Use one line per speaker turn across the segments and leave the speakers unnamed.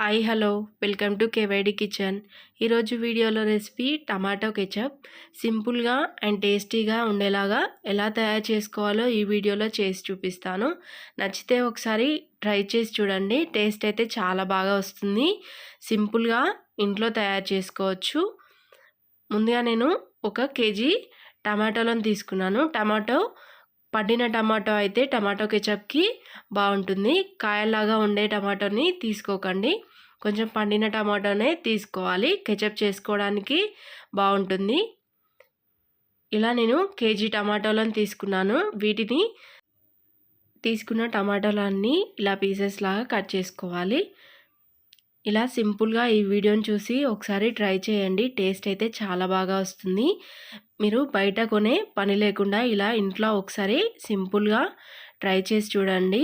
Hi hello. Welcome to KYD kitchen. ఈరోజు వీడియోలో recipe tomato ketchup. సింపుల్గా అండ్ టేస్టీగా ఉండేలాగా ఎలా తయారు చేసుకోవాలో ఈ వీడియోలో చేసి చూపిస్తాను. నచ్చితే ఒకసారి ట్రై చేసి చూడండి. టేస్ట్ అయితే చాలా బాగా వస్తుంది. సింపుల్గా ఇంట్లో తయారు చేసుకోవచ్చు. ముందుగా నేను ఒక కేజీ టమాటోలను తీసుకున్నాను. టమాటో పండిన టమాటో అయితే టమాటో కెచప్కి బాగుంటుంది కాయలాగా ఉండే టమాటోని తీసుకోకండి. కొంచెం పండిన టమాటోనే తీసుకోవాలి. కెచప్ చేసుకోవడానికి బాగుంటుంది ఇలా నేను కేజీ టమాటోలను తీసుకున్నాను. వీటిని తీసుకున్న టమాటోలన్నీ ఇలా పీసెస్ లాగా కట్ చేసుకోవాలి. ఇలా సింపుల్గా ఈ వీడియోని చూసి ఒకసారి ట్రై చేయండి. టేస్ట్ అయితే చాలా బాగా వస్తుంది. మీరు బయట కొనే పని లేకుండా ఇలా ఇంట్లో ఒకసారి సింపుల్గా ట్రై చేసి చూడండి.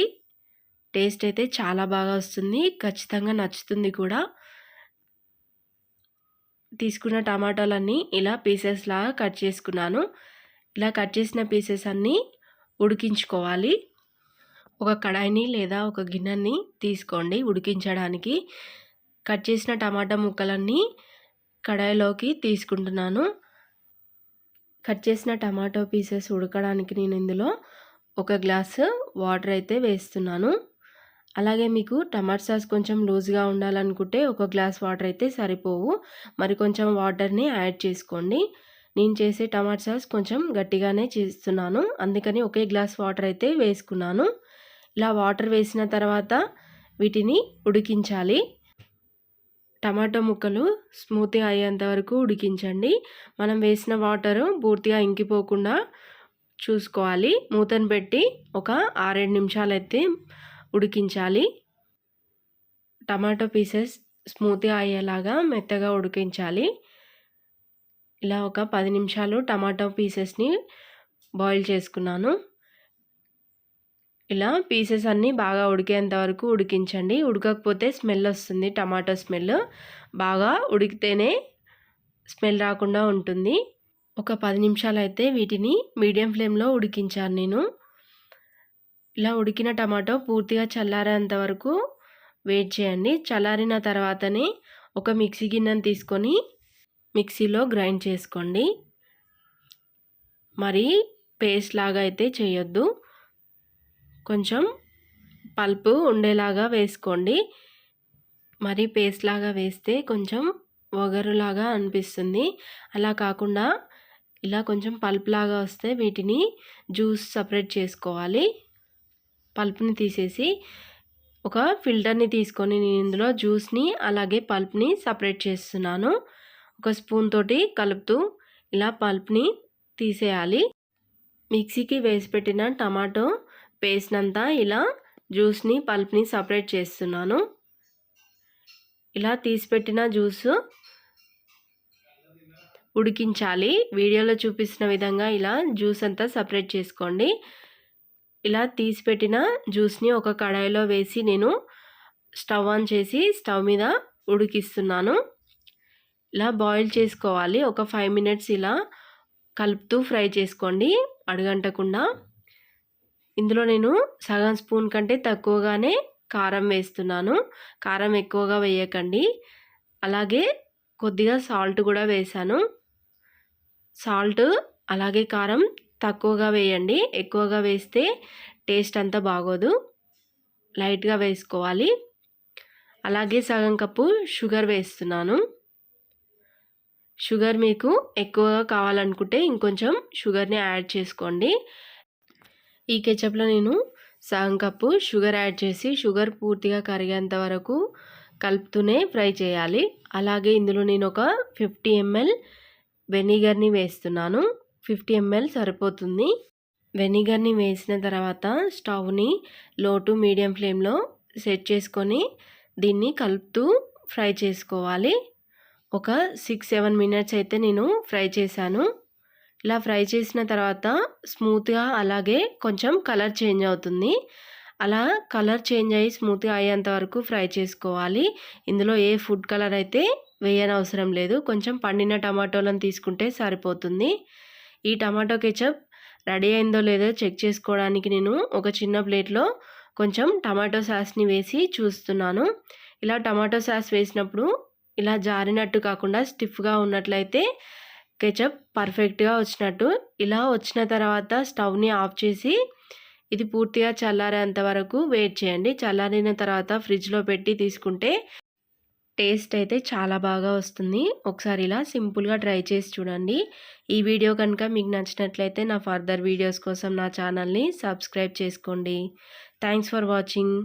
టేస్ట్ అయితే చాలా బాగా వస్తుంది. ఖచ్చితంగా నచ్చుతుంది కూడా. తీసుకున్న టమాటాలన్నీ ఇలా పీసెస్ లాగా కట్ చేసుకున్నాను. ఇలా కట్ చేసిన పీసెస్ అన్నీ ఉడికించుకోవాలి. ఒక కడాయిని లేదా ఒక గిన్నెని తీసుకోండి ఉడికించడానికి. కట్ చేసిన టమాటా ముక్కలన్నీ కడాయిలోకి తీసుకుంటున్నాను. కట్ చేసిన టమాటో పీసెస్ ఉడకడానికి నేను ఇందులో ఒక గ్లాసు వాటర్ అయితే వేస్తున్నాను. అలాగే మీకు టమాటా సాస్ కొంచెం లూజ్గా ఉండాలనుకుంటే ఒక గ్లాస్ వాటర్ అయితే సరిపోవు. మరి కొంచెం వాటర్ని యాడ్ చేసుకోండి. నేను చేసే టమాటా సాస్ కొంచెం గట్టిగానే చేస్తున్నాను. అందుకని ఒకే గ్లాస్ వాటర్ అయితే వేసుకున్నాను. ఇలా వాటర్ వేసిన తర్వాత వీటిని ఉడికించాలి. టమాటో ముక్కలు స్మూత్గా అయ్యేంత వరకు ఉడికించండి. మనం వేసిన వాటరు పూర్తిగా ఇంకిపోకుండా చూసుకోవాలి. మూతను పెట్టి ఒక ఆరేడు నిమిషాలు అయితే ఉడికించాలి. టమాటో పీసెస్ స్మూత్గా అయ్యేలాగా మెత్తగా ఉడికించాలి. ఇలా ఒక పది నిమిషాలు టమాటో పీసెస్ని బాయిల్ చేసుకున్నాను. ఇలా పీసెస్ అన్నీ బాగా ఉడికేంత వరకు ఉడికించండి. ఉడకకపోతే స్మెల్ వస్తుంది టమాటో స్మెల్. బాగా ఉడికితేనే స్మెల్ రాకుండా ఉంటుంది. ఒక పది నిమిషాలు అయితే వీటిని మీడియం ఫ్లేమ్లో ఉడికించాను నేను. ఇలా ఉడికిన టమాటో పూర్తిగా చల్లారేంత వరకు వెయిట్ చేయండి. చల్లారిన తర్వాతనే ఒక మిక్సీ గిన్నెను తీసుకొని మిక్సీలో గ్రైండ్ చేసుకోండి. మరి పేస్ట్ లాగా అయితే చేయొద్దు. కొంచెం పల్పు ఉండేలాగా వేసుకోండి. మరి పేస్ట్ లాగా వేస్తే కొంచెం వగరులాగా అనిపిస్తుంది. అలా కాకుండా ఇలా కొంచెం పల్ప్ లాగా వస్తే వీటిని జ్యూస్ సపరేట్ చేసుకోవాలి. పల్ప్ని తీసేసి ఒక ఫిల్టర్ని తీసుకొని నేను ఇందులో జ్యూస్ని అలాగే పల్ప్ని సపరేట్ చేస్తున్నాను. ఒక స్పూన్ తోటి కలుపుతూ ఇలా పల్ప్ని తీసేయాలి. మిక్సీకి వేసి పెట్టిన టమాటో పేస్ట్ అంతా ఇలా జ్యూస్ని పల్ప్ని సపరేట్ చేస్తున్నాను. ఇలా తీసిపెట్టిన జ్యూస్ ఉడికించాలి. వీడియోలో చూపిస్తున్న విధంగా ఇలా జ్యూస్ అంతా సపరేట్ చేసుకోండి. ఇలా తీసిపెట్టిన జ్యూస్ని ఒక కడాయిలో వేసి నేను స్టవ్ ఆన్ చేసి స్టవ్ మీద ఉడికిస్తున్నాను. ఇలా బాయిల్ చేసుకోవాలి. ఒక ఫైవ్ మినిట్స్ ఇలా కలుపుతూ ఫ్రై చేసుకోండి. అడగంటకుండా ఇందులో నేను సగం స్పూన్ కంటే తక్కువగానే కారం వేస్తున్నాను. కారం ఎక్కువగా వేయకండి. అలాగే కొద్దిగా సాల్ట్ కూడా వేసాను. సాల్ట్ అలాగే కారం తక్కువగా వేయండి. ఎక్కువగా వేస్తే టేస్ట్ అంతా బాగోదు. లైట్గా వేసుకోవాలి. అలాగే సగం కప్పు షుగర్ వేస్తున్నాను. షుగర్ మీకు ఎక్కువగా కావాలనుకుంటే ఇంకొంచెం షుగర్ని యాడ్ చేసుకోండి. ఈ కెచప్లో నేను సగం కప్పు షుగర్ యాడ్ చేసి షుగర్ పూర్తిగా కరిగేంత వరకు కలుపుతూనే ఫ్రై చేయాలి. అలాగే ఇందులో నేను ఒక ఫిఫ్టీ ఎంఎల్ వెనిగర్ని వేస్తున్నాను. ఫిఫ్టీ ఎంఎల్ సరిపోతుంది. వెనిగర్ని వేసిన తర్వాత స్టవ్ని లో టు మీడియం ఫ్లేమ్లో సెట్ చేసుకొని దీన్ని కలుపుతూ ఫ్రై చేసుకోవాలి. ఒక సిక్స్ సెవెన్ మినిట్స్ అయితే నేను ఫ్రై చేశాను. ఇలా ఫ్రై చేసిన తర్వాత స్మూత్గా అలాగే కొంచెం కలర్ చేంజ్ అవుతుంది. అలా కలర్ చేంజ్ అయ్యి స్మూత్గా అయ్యేంత వరకు ఫ్రై చేసుకోవాలి. ఇందులో ఏ ఫుడ్ కలర్ అయితే వేయనవసరం లేదు. కొంచెం పండిన టమాటోలను తీసుకుంటే సరిపోతుంది. ఈ టమాటో కెచప్ రెడీ అయిందో లేదో చెక్ చేసుకోవడానికి నేను ఒక చిన్న ప్లేట్లో కొంచెం టమాటో సాస్ని వేసి చూస్తున్నాను. ఇలా టమాటో సాస్ వేసినప్పుడు ఇలా జారినట్టు కాకుండా స్టిఫ్గా ఉన్నట్లయితే కెచప్ పర్ఫెక్ట్గా వచ్చినట్టు ఇలా వచ్చిన తర్వాత స్టవ్ని ఆఫ్ చేసి ఇది పూర్తిగా చల్లారేంత వరకు వెయిట్ చేయండి. చల్లారిన తర్వాత ఫ్రిడ్జ్లో పెట్టి తీసుకుంటే టేస్ట్ అయితే చాలా బాగా వస్తుంది. ఒకసారి ఇలా సింపుల్గా ట్రై చేసి చూడండి. ఈ వీడియో కనుక మీకు నచ్చినట్లయితే నా ఫర్దర్ వీడియోస్ కోసం నా ఛానల్ని సబ్స్క్రైబ్ చేసుకోండి. Thanks for watching.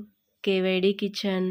KYD kitchen.